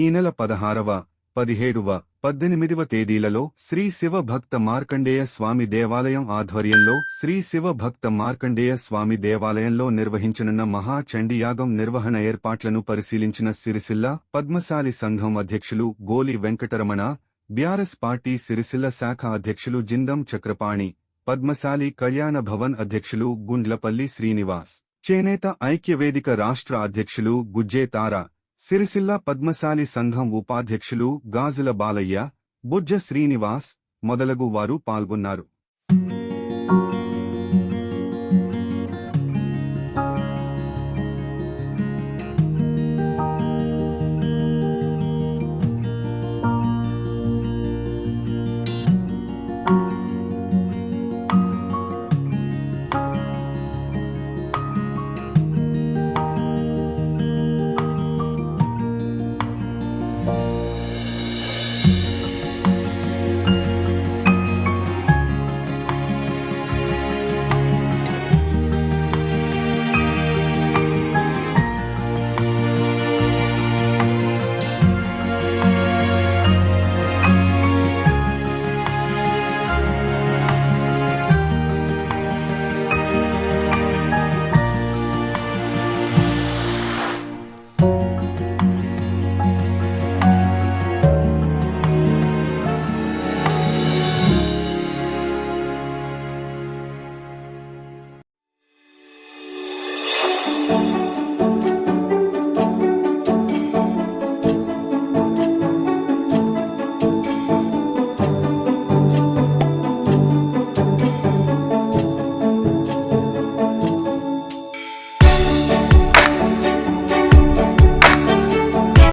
ఈ నెల పదహారవ పదిహేడువ పద్దెనిమిదివ తేదీలలో శ్రీ శివ భక్త మార్కండేయ స్వామి దేవాలయం ఆధ్వర్యంలో శ్రీ శివ భక్త మార్కండేయ స్వామి దేవాలయంలో నిర్వహించనున్న మహా చండీయాగం నిర్వహణ ఏర్పాట్లను పరిశీలించిన సిరిసిల్ల పద్మశాలి సంఘం అధ్యక్షులు గోలి వెంకటరమణ బీఆర్ఎస్ పార్టీ సిరిసిల్ల శాఖ అధ్యక్షులు జిందం చక్రపాణి పద్మశాలి కళ్యాణ భవన్ అధ్యక్షులు గుండ్లపల్లి శ్రీనివాస్ చేనేత ఐక్యవేదిక రాష్ట్ర అధ్యక్షులు గుజ్జే తారా సిరిసిల్ల పద్మశాలి సంఘం ఉపాధ్యక్షులు గాజుల బాలయ్య బుజ్జ శ్రీనివాస్ మొదలగు వారు పాల్గొన్నారు.